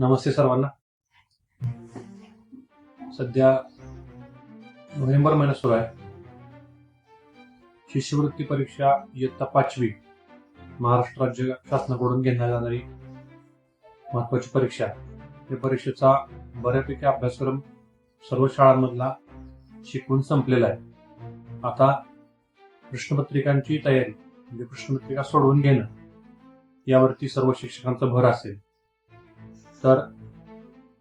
नमस्ते सर्वांना. सध्या नोव्हेंबर महिना सुरू आहे. शिष्यवृत्ती परीक्षा इयत्ता पाचवी महाराष्ट्र राज्य शासनाकडून घेण्यात जाणारी महत्वाची परीक्षा या परीक्षेचा बऱ्यापैकी अभ्यासक्रम सर्व शाळांमधला शिकवून संपलेला आहे. आता प्रश्नपत्रिकांची तयारी म्हणजे प्रश्नपत्रिका सोडवून घेणं यावरती सर्व शिक्षकांचा भर असेल. तर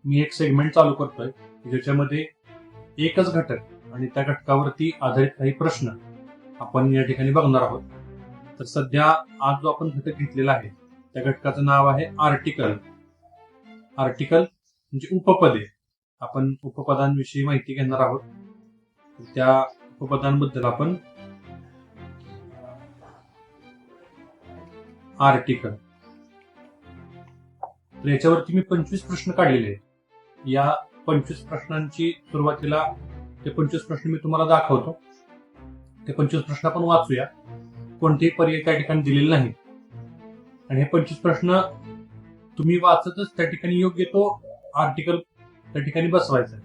मी एक सेगमेंट चालू करतोय ज्याच्यामध्ये एकच घटक आणि त्या घटकावरती आधारित काही प्रश्न आपण या ठिकाणी बघणार आहोत. तर सध्या आज जो आपण घटक घेतलेला आहे त्या घटकाचं नाव आहे आर्टिकल आर्टिकल म्हणजे उपपदे. आपण उपपदांविषयी माहिती घेणार आहोत. त्या उपपदांबद्दल आपण आर्टिकल तर याच्यावरती मी पंचवीस प्रश्न काढलेले आहेत. या पंचवीस प्रश्नांची सुरुवातीला ते पंचवीस प्रश्न मी तुम्हाला दाखवतो. ते पंचवीस प्रश्न आपण वाचूया. कोणतेही पर्याय त्या ठिकाणी दिलेले नाही आणि हे पंचवीस प्रश्न तुम्ही वाचतच त्या ठिकाणी योग्य तो आर्टिकल त्या ठिकाणी बसवायचा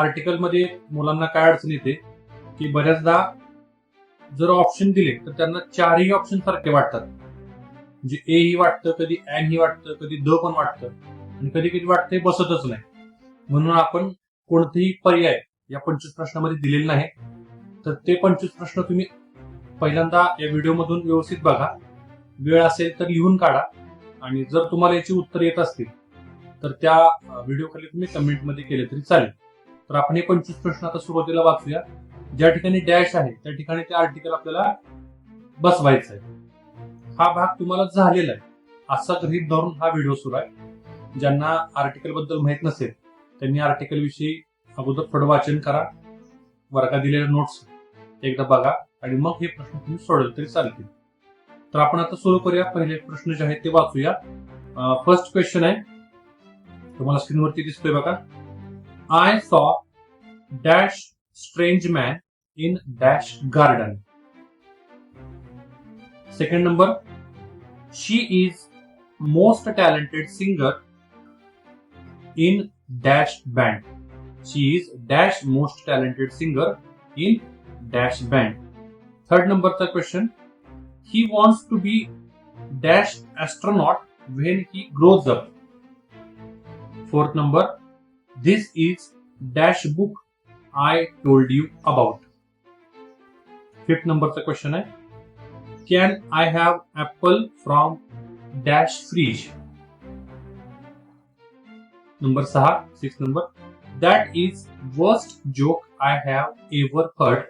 आर्टिकलमध्ये मुलांना काय अडचण येते की बऱ्याचदा जर ऑप्शन दिले तर त्यांना चारही ऑप्शन सारखे वाटतात. म्हणजे ए ही वाटतं कधी एन ही वाटतं कधी द पण वाटतं. आणि कधी कधी वाटतं हे बसतच नाही. म्हणून आपण कोणतेही पर्याय या पंचवीस प्रश्नामध्ये दिलेले नाही. तर ते पंचवीस प्रश्न तुम्ही पहिल्यांदा या व्हिडिओमधून व्यवस्थित बघा. वेळ असेल तर लिहून काढा. आणि जर तुम्हाला याची उत्तर येत असतील तर त्या व्हिडिओ खाली तुम्ही कमेंटमध्ये केले तरी चालेल. तर आपण हे पंचवीस प्रश्न आता सुरुवातीला वाचूया. ज्या ठिकाणी डॅश आहे त्या ठिकाणी ते आर्टिकल आपल्याला बसवायचं आहे. हा भाग तुम्हाला झालेला आहे. असा गृहित धरून हा व्हिडिओ सुरू आहे. ज्यांना आर्टिकलबद्दल माहीत नसेल त्यांनी आर्टिकल विषयी अगोदर थोडं वाचन करा. वर्गात दिलेल्या नोट्स एकदा बघा आणि मग हे प्रश्न तुम्ही सोडवले तरी चालतील. तर आपण आता सुरू करूया. पहिले प्रश्न जे आहेत ते वाचूया. फर्स्ट क्वेश्चन आहे. तुम्हाला स्क्रीनवरती दिसतोय बघा. I saw dash strange man in dash garden second number she is most talented singer in dash band she is dash most talented singer in dash band third नंबरचा question he wants to be dash astronaut when he grows up fourth number this is dash book I told you about fifth नंबरचा question आहे can I have apple from dash fridge? Number six number. That is worst joke I have ever heard.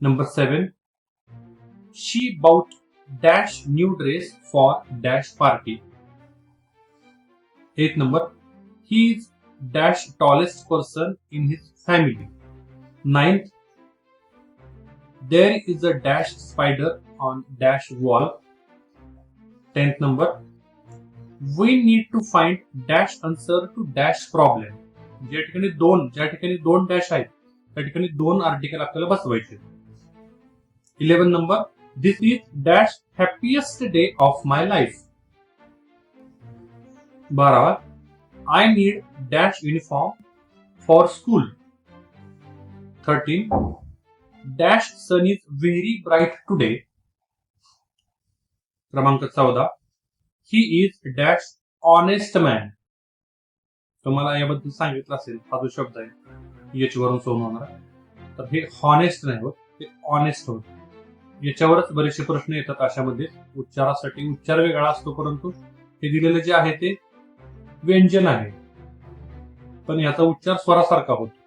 Number seven. She bought dash new dress for dash party. Eight number. He is dash tallest person in his family. Ninth. There is a dash spider on dash wall. Tenth number, we need to find dash answer to dash problem. ज्या ठिकाणी दोन ज्या ठिकाणी दोन dash आहेत त्या ठिकाणी दोन आर्टिकल आपल्याला बसवायचे eleven number this is dash happiest day of my life बारावा I need dash uniform for school thirteen dash sun is very bright today. क्रमांक चौदा. He is dash honest man. तुम्हाला याबद्दल सांगितलं असेल हा जो शब्द आहे याची वरून सोन होणार तर हे हॉनेस्ट नाही होत ते ऑनेस्ट होत. याच्यावरच बरेचसे प्रश्न येतात अशामध्ये. उच्चारासाठी उच्चार वेगळा असतो परंतु हे दिलेले जे आहे ते व्यंजन आहे. पण याचा उच्चार स्वरासारखा होतो.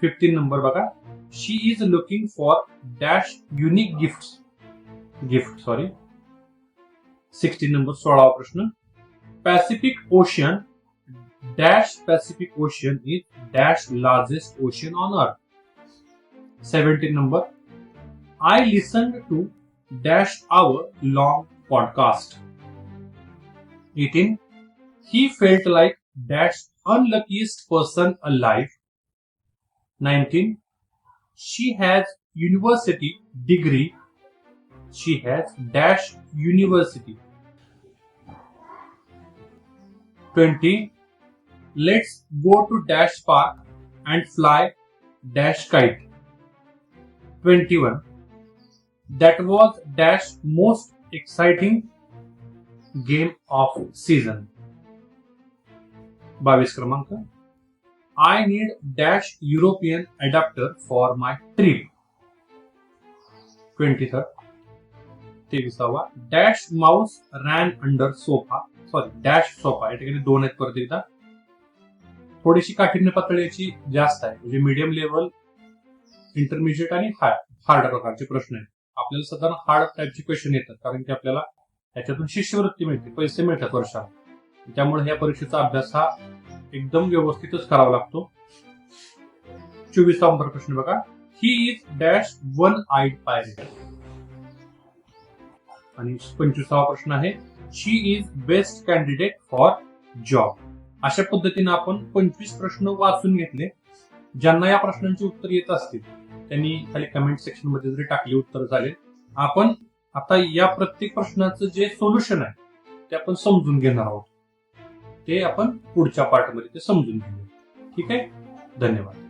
फिफ्टीन नंबर बघा. she is looking for dash unique gift gift sorry sixteen number सोळावा प्रश्न Pacific Ocean dash Pacific Ocean is dash largest ocean on earth seventeen number I listen to dash hour long podcast eighteen he felt like dash unluckiest person alive 19 she has university degree she has dash university twenty let's go to dash park and fly dash kite twenty one that was dash most exciting game of season बावीस क्रमांक I need dash European adapter for my trip twenty third तेविसावा. Dash mouse ran under sofa sorry dash sofa या ठिकाणी दोन आहेत परत एकदा. थोडीशी काठिण्य पातळीची जास्त आहे. म्हणजे मीडियम लेवल इंटरमिजिएट आणि हार्ड हार्ड प्रकारचे प्रश्न आहेत. आपल्याला साधारण हार्ड टाईपचे क्वेश्चन येतात. कारण की आपल्याला याच्यातून शिष्यवृत्ती मिळते. पैसे मिळतात वर्षाला. त्यामुळे या परीक्षेचा अभ्यास हा एकदम व्यवस्थितच करावा लागतो. चोवीसवा नंबर प्रश्न बघा. He is dash one eyed pirate आणि पंचवीसावा प्रश्न आहे she is best candidate for job अशा पद्धतीने आपण पंचवीस प्रश्न वाचून घेतले. ज्यांना या प्रश्नांची उत्तर येत असतील त्यांनी खाली कमेंट सेक्शनमध्ये जरी टाकली उत्तर झाले आपण आता या प्रत्येक प्रश्नाचं जे सोल्युशन आहे ते आपण समजून घेणार आहोत. ते आपण पुढच्या पार्टमध्ये ते समजून घेऊ ठीक आहे? धन्यवाद.